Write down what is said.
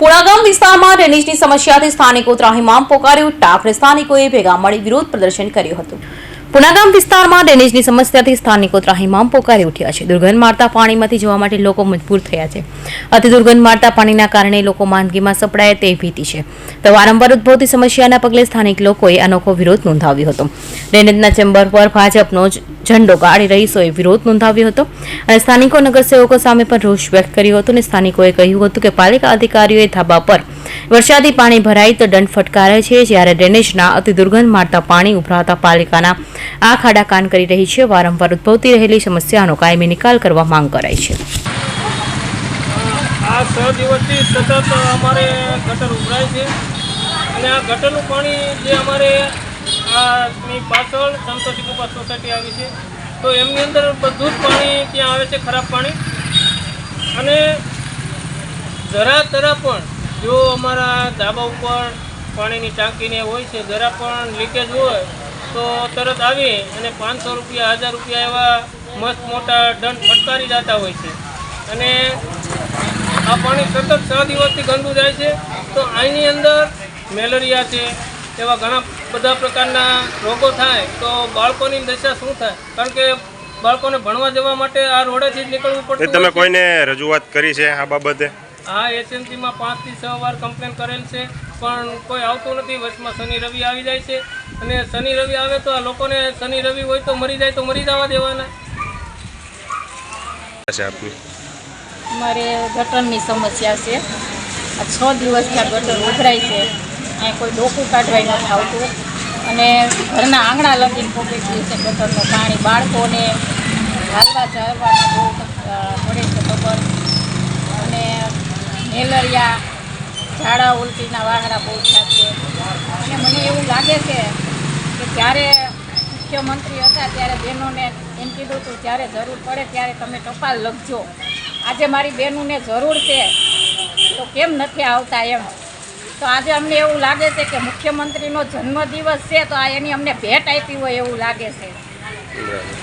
પુણાગામ વિસ્તારમાં ડ્રેનેજની સમસ્યાથી સ્થાનિકો ત્રાહિમામ પોકાર્યું ટાફને સ્થાનિકોએ ભેગા મળી વિરોધ પ્રદર્શન કર્યું હતું. પુણાગામ વિસ્તારમાં ડ્રેનેજની સમસ્યાથી સ્થાનિકો ત્રાહિમામ પોકારી ઉઠ્યા છે. દુર્ગંધ મારતા પાણીમાંથી જવા માટે લોકો મજબૂર થયા છે. અતિ દુર્ગંધ મારતા પાણીના કારણે લોકો માંદગીમાં સપડાય તે ભીતિ છે. તો વારંવાર ઉદ્ભવતી સમસ્યાના પગલે સ્થાનિક લોકોએ અનોખો વિરોધ નોંધાવ્યો હતો. ડ્રેનેજના ચેમ્બર પર ભાજપનો જ ઝંડો ગાડી રહીશોએ વિરોધ નોંધાવ્યો હતો. અને સ્થાનિકો નગરસેવકો સામે પણ રોષ વ્યક્ત કર્યો હતો અને સ્થાનિકોએ કહ્યું હતું કે પાલિકા અધિકારીઓએ ધાબા પર વરસાદી પાણી ભરાય તો દંડ ફટકારે છે. જ્યારે ડ્રેનેજના અતિ દુર્ગંધ મારતા પાણી ઉભરાતા પાલિકાના આ ખાડા કાન કરી રહી છે. વારંવાર ઉદ્ભવતી રહેલી સમસ્યાનો કાયમી નિકાલ કરવા માંગ કરાઈ છે. આ છ દિવસથી સતત અમારે ગટર ઉભરાય છે. અને આ ગટરનું પાણી જે અમારે આની પાછળ સંતોષી કૃપા સોસાયટી આવી છે. તો એમની અંદર બધું જ પાણી ત્યાં આવે છે, ખરાબ પાણી. અને જરા તરા પણ જો અમારા ધાબા ઉપર પાણીની ટાંકીને હોય છે, જરા પણ લીકેજ હોય, તો તરત આવી અને પાંચસો રૂપિયા, હજાર રૂપિયા એવા મસ્ત મોટા દંડ ફટકારી જતા હોય છે. અને આ પાણી સતત છ દિવસથી ગંદુ જાય છે. તો આની અંદર મેલેરિયા છે એવા ઘણા બધા પ્રકારના રોગો થાય તો બાળકોની દશા શું થાય? કારણ કે બાળકોને ભણવા જવા માટે આ રોડેથી જ નીકળવું પડે પડતું તમે કોઈને રજૂઆત કરી છે આ બાબતે? હા એસએમસીમાં પાંચથી છ વાર કમ્પ્લેન કરેલ છે પણ કોઈ આવતું નથી. વચમાં શનિ રવિ આવી જાય છે. અને શનિ રવિ આવે તો આ લોકોને શનિ રવિ હોય તો મરી જાય તો મરી જવા દેવાના. મારે ગટરની સમસ્યા છે. આ છ દિવસથી આ ગટર ઉભરાય છે. અહીં કોઈ ડોકું કાઢવાય નથી આવતું. અને ઘરના આંગણા લગીને પોકેટ છે ગટરનું પાણી બાળકોને હાલવા ચાલવામાં બહુ પડે છે ખબર. અને મેલેરિયા, ઝાડા, ઉલટીના વાહરા બહુ થાય છે. અને મને એવું લાગે છે કે જ્યારે મુખ્યમંત્રી હતા ત્યારે બહેનોને એમ કીધું હતું, જ્યારે જરૂર પડે ત્યારે તમે ટપાલ લખજો. આજે મારી બહેનોને જરૂર છે, તો કેમ નથી આવતા એમ? તો આજે અમને એવું લાગે છે કે મુખ્યમંત્રીનો જન્મદિવસ છે, તો આ એની અમને ભેટ આપી હોય એવું લાગે છે.